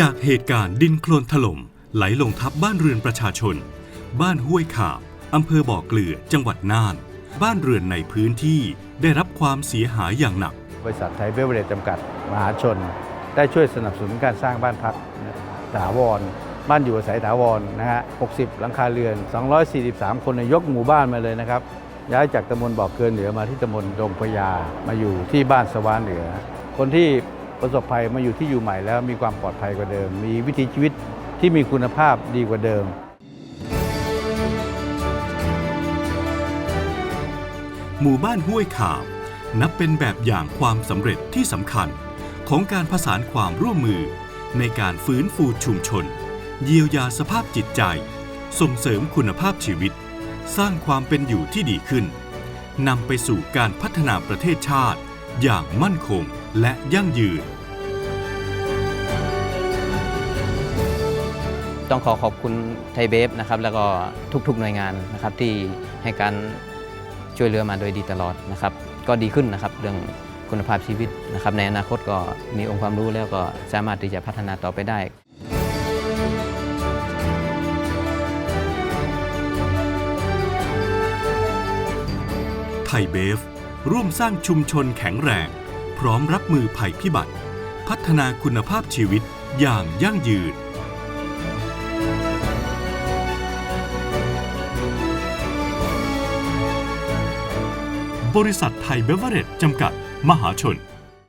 จากเหตุการณ์ดินโคลนถล่มไหลลงทับบ้านเรือนประชาชน บ้านห้วยขาบอำเภอบ่อเกลือจังหวัดน่าน บ้านเรือนในพื้นที่ได้รับความเสียหายอย่างหนัก บริษัทไทยเบเวอเรจจำกัด มหาชน ได้ช่วยสนับสนุนการสร้างบ้านพักถาวร บ้านอยู่อาศัยถาวรนะฮะ 60 หลังคาเรือน 243 คนเนี่ยกหมู่บ้านมาเลยนะครับ ย้ายจากตำบลบ่อเกินเหนือมาที่ตำบลดงพญามาอยู่ที่บ้านสวานเหนือ คนที่ ประสบภัยมาอยู่ที่อยู่ใหม่แล้วมีความปลอดภัยกว่าเดิม มีวิถีชีวิตที่มีคุณภาพดีกว่าเดิม หมู่บ้านห้วยขาบ นับเป็นแบบอย่างความสำเร็จที่สำคัญ ของการผสานความร่วมมือ ในการฟื้นฟูชุมชน เยียวยาสภาพจิตใจ ส่งเสริมคุณภาพชีวิต สร้างความเป็นอยู่ที่ดีขึ้นนำไปสู่การพัฒนาประเทศชาติอย่างมั่นคง และยั่งยืน ต้องขอขอบคุณไทยเบฟนะครับแล้วก็ทุกๆหน่วยงานนะครับที่ให้การช่วยเหลือมาโดยดีตลอดนะครับ ก็ดีขึ้นนะครับเรื่องคุณภาพชีวิตนะครับ ในอนาคตก็มีองค์ความรู้แล้วก็สามารถที่จะพัฒนาต่อไปได้ไทยเบฟ ร่วมสร้างชุมชนแข็งแรง พร้อมรับมือภัยพิบัติ พัฒนาคุณภาพชีวิตอย่างยั่งยืนบริษัทไทยเบเวอเรจจำกัด มหาชน